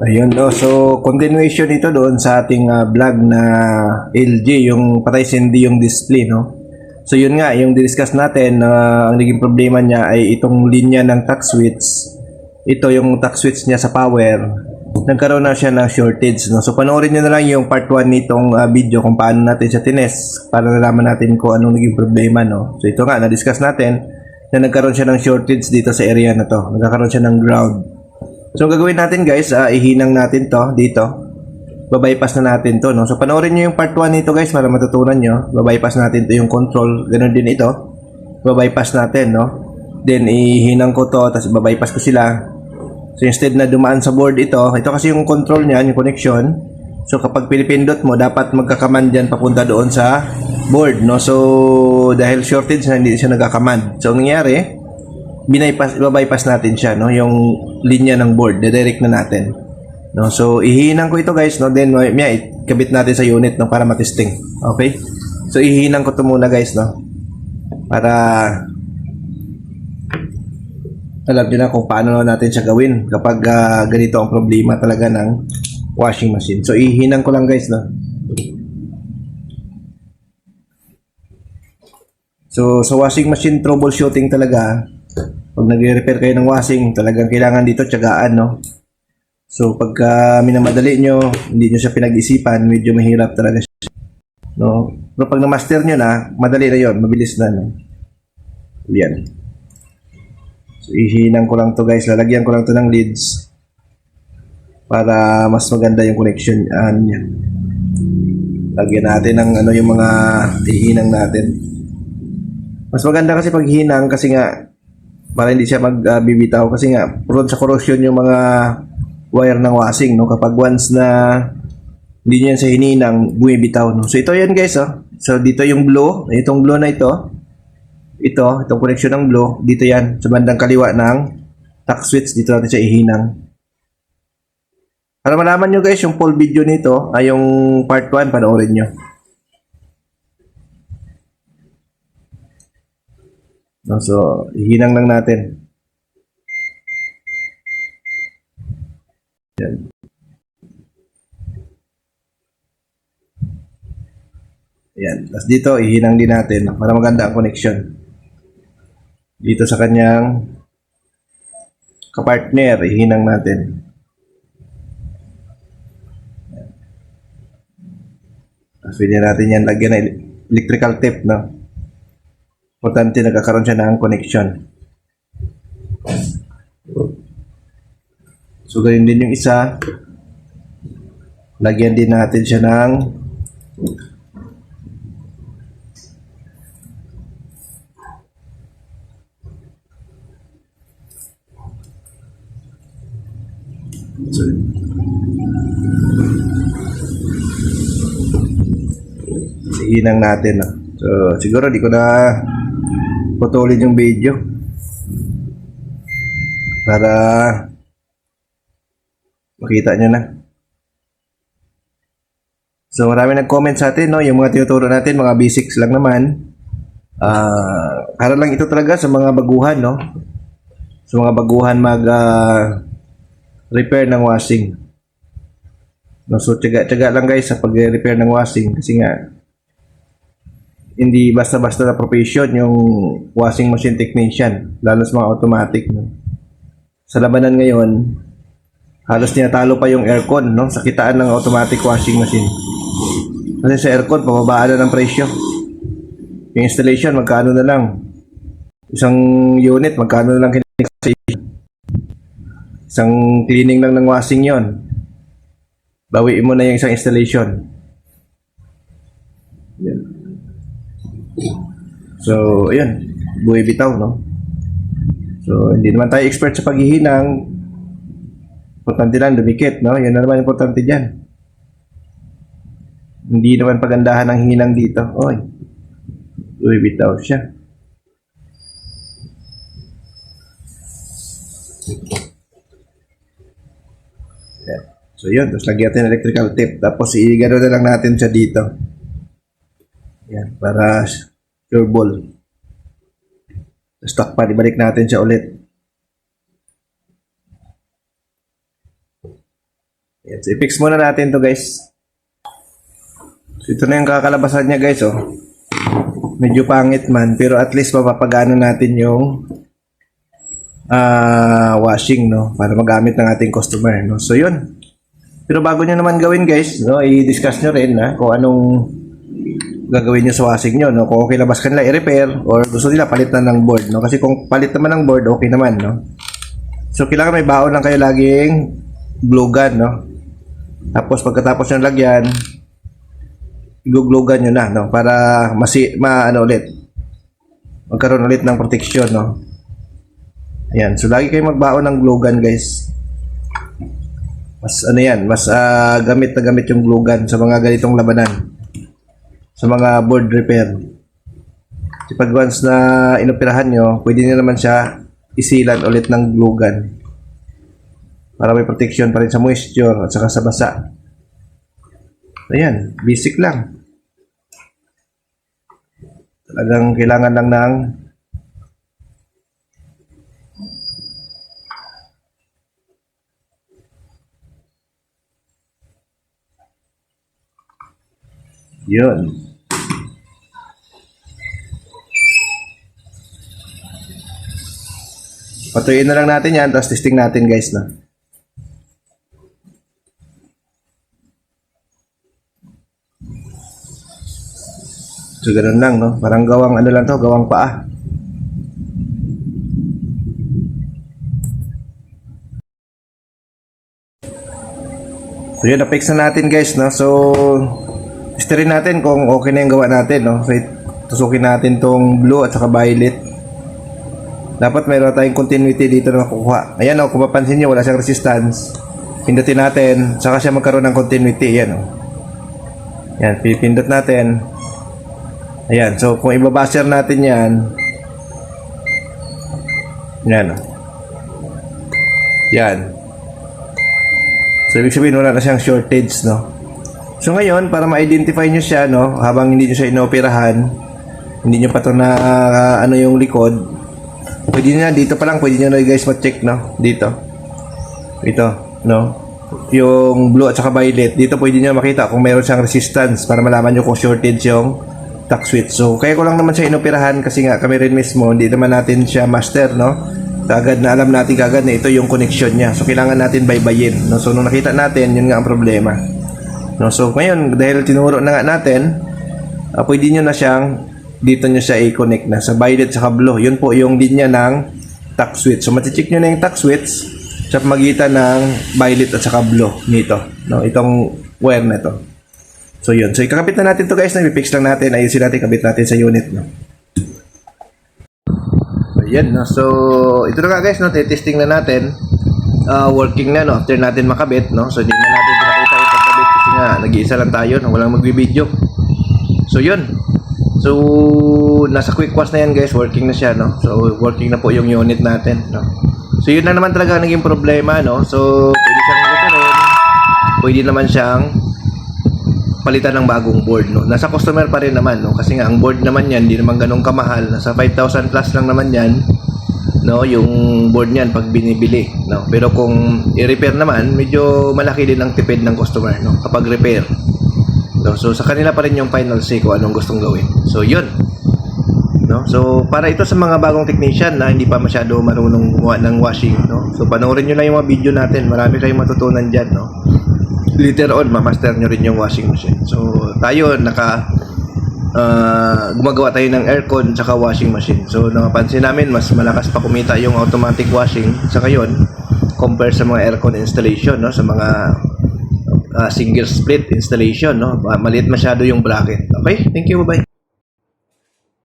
Ayun, no. So, continuation ito doon sa ating ah, vlog na LG, yung patay sindi yung display, no. So, yun nga, yung discuss natin, na ang naging problema niya ay itong linya ng touch switch. Ito yung touch switch niya sa power. Nagkaroon na siya ng shortage, no. So, panoorin niyo na lang yung part 1 nitong ah, video kung paano natin siya tines para nalaman natin kung anong naging problema, no. So, ito nga, na-discuss natin na nagkaroon siya ng shortage dito sa area na to. Nagkakaroon siya ng ground. So, gagawin natin guys, ah, ihinang natin to dito. Babypass na natin to, no? So, panoorin nyo yung part 1 nito guys para matutunan nyo. Babypass natin to yung control. Ganun din ito. Babypass natin, no? Then, ihinang ko to, tapos babypass ko sila. So, instead na dumaan sa board ito, ito kasi yung control niya, yung connection. So, kapag pinipindot mo, dapat magkakaman dyan papunta doon sa board, no? So, dahil shortage na, hindi siya nagkakaman. So, ang nangyari, binaypass babypass natin siya no? Yung linya ng board direct na natin. No? So ihinang ko ito guys no? Then may ikabit natin sa unit no? Para matesting. Okay? So ihinang ko to muna guys no? Para alam niyo na kung paano natin siya gawin kapag ah, ganito ang problema talaga ng washing machine. So ihinang ko lang guys no? So, sa washing machine troubleshooting talaga, pag nag-repair kayo ng washing, talagang kailangan dito tiyagaan, no? So, pagka minamadali nyo, hindi nyo siya pinag-isipan, medyo mahirap talaga siya. No? Pero pag na-master nyo na, madali na yon mabilis na, no? Yan. So, ihinang ko lang to guys. Lalagyan ko lang to ng leads para mas maganda yung connection uh, niya. Lagyan natin ng ano yung mga ihinang natin. Mas maganda kasi pag hinang kasi nga para hindi siya magbibitaw. Kasi nga prone sa corrosion yung mga wire ng washing no? Kapag once na hindi niya sa hininang bumibitaw no? So ito yan guys oh. So dito yung blue itong blue na ito ito itong connection ng blue dito yan sa bandang kaliwa ng tack switch dito natin siya ihinang. Para malaman nyo guys yung full video nito ay yung part 1 panoorin nyo No, so, ihinang lang natin. Yan. Yan. Tapos dito, ihinang din natin para maganda ang connection. Dito sa kanyang kapartner, ihinang natin. Tapos pwede natin yan lagyan ng electrical tape, no? Importante nagkakaroon siya ng connection. So, ganyan din yung isa. Lagyan din natin siya ng So, Sihinang natin. No? So, siguro di ko na putulin yung video. Para makita nyo na. So, marami nag-comment sa atin, no? Yung mga tinuturo natin, mga basics lang naman. Ah, para lang ito talaga sa mga baguhan, no? Sa mga baguhan mag ah, repair ng washing. No, so, tiyaga-tiyaga lang guys sa pag-repair ng washing kasi nga hindi basta-basta na profession yung washing machine technician, lalo sa mga automatic. No? Sa labanan ngayon, halos tinatalo pa yung aircon no? sa kitaan ng automatic washing machine. Kasi sa aircon, pababaan na ng presyo. Yung installation, magkano na lang. Isang unit, magkano na lang kinik sa Isang cleaning lang ng washing yon. Bawiin mo na yung isang installation. Yan. So, ayan. Buhay bitaw, no? So, hindi naman tayo expert sa paghihinang. Importante lang, dumikit, no? Yan na naman importante dyan. Hindi naman pagandahan ang hinang dito. Oy. Buhay bitaw siya. Yan. So, yun. Tapos lagyan natin electrical tape. Tapos, i-gano na lang natin siya dito. Yan, para sure ball. Stock pa, ibalik natin siya ulit. Yan, so i-fix muna natin to guys. So, ito na yung kakalabasan niya guys oh. Medyo pangit man pero at least mapapagana natin yung ah washing no para magamit ng ating customer no. So yun. Pero bago nyo naman gawin guys, no, i-discuss nyo rin na kung anong gagawin nyo sa washing nyo, no? Kung okay labas kanila i-repair or gusto nila palitan ng board, no? Kasi kung palit naman ng board, okay naman, no? So, kailangan may baon lang kayo laging glue gun, no? Tapos, pagkatapos nyo lagyan, i-glue gun nyo na, no? Para masi, ma, ano ulit, magkaroon ulit ng protection, no? Ayan. So, lagi kayong magbaon ng glue gun, guys. Mas, ano yan, mas ah, gamit na gamit yung glue gun sa mga ganitong labanan sa mga board repair. Kasi pag once na inoperahan nyo, pwede nyo naman siya isilan ulit ng glue gun. Para may protection pa rin sa moisture at saka sa basa. Ayan, basic lang. Talagang kailangan lang ng yun. Patuyin na lang natin yan, tapos testing natin guys na. So, ganun lang, no? Parang gawang ano lang to, gawang paa. So, yun, na-fix na natin guys, no? So, testerin natin kung okay na yung gawa natin, no? So, tusukin natin tong blue at saka violet. Dapat mayroon tayong continuity dito na makukuha. Ayan, no? Kung mapansin nyo, wala siyang resistance. Pindutin natin, saka siya magkaroon ng continuity. Ayan, no? Yan, pipindot natin. Ayan, so kung ibabasher natin yan, yan, no? Yan. So, ibig sabihin, wala na siyang shortage, no? So, ngayon, para ma-identify nyo siya, no? Habang hindi nyo siya inoperahan, hindi nyo pa ito na, ah, ano yung likod, pwede na, dito pa lang, pwede nyo na guys ma-check, no? Dito. Ito, no? Yung blue at saka violet, dito pwede nyo makita kung meron siyang resistance para malaman nyo kung shortage yung tack switch. So, kaya ko lang naman siya inoperahan kasi nga kami rin mismo, hindi naman natin siya master, no? Kagad na alam natin kagad na ito yung connection niya. So, kailangan natin baybayin. No? So, nung nakita natin, yun nga ang problema. No? So, ngayon, dahil tinuro na nga natin, ah, pwede nyo na siyang, dito nyo siya i-connect na sa violet sa blue. Yun po yung linya ng tack switch. So, maticheck nyo na yung tack switch sa pamagitan ng violet at saka blue nito. No? Itong wire na ito. So, yun. So, ikakabit na natin to guys. Nag-fix lang natin. Ayusin natin, kabit natin sa unit. No? Ayan, no? So, ito na nga guys, no? testing na natin. Ah, working na, no? After natin makabit, no? So, hindi na natin pinakita yung pagkabit kasi nga, nag-iisa lang tayo, no? Walang magbibideo. So, yun. So, nasa quick wash na yan guys. Working na siya, no? So, working na po yung unit natin, no? So, yun na naman talaga naging problema, no? So, pwede siyang repairin. Pwede naman siyang palitan ng bagong board no nasa customer pa rin naman no kasi nga ang board naman yan hindi naman ganun kamahal nasa 5,000 plus lang naman yan no yung board niyan pag binibili no pero kung i-repair naman medyo malaki din ang tipid ng customer no kapag repair no? So sa kanila pa rin yung final say kung anong gustong gawin. So yun. No? So para ito sa mga bagong technician na hindi pa masyado marunong ng washing no? So panoorin niyo lang yung mga video natin. Marami kayong matutunan diyan no? Later on, mamaster nyo rin yung washing machine. So, tayo, naka, ah, gumagawa tayo ng aircon tsaka washing machine. So, napansin namin, mas malakas pa kumita yung automatic washing sa ngayon compare sa mga aircon installation, no? Sa mga ah, single split installation, no? Maliit masyado yung bracket. Okay? Thank you, bye-bye.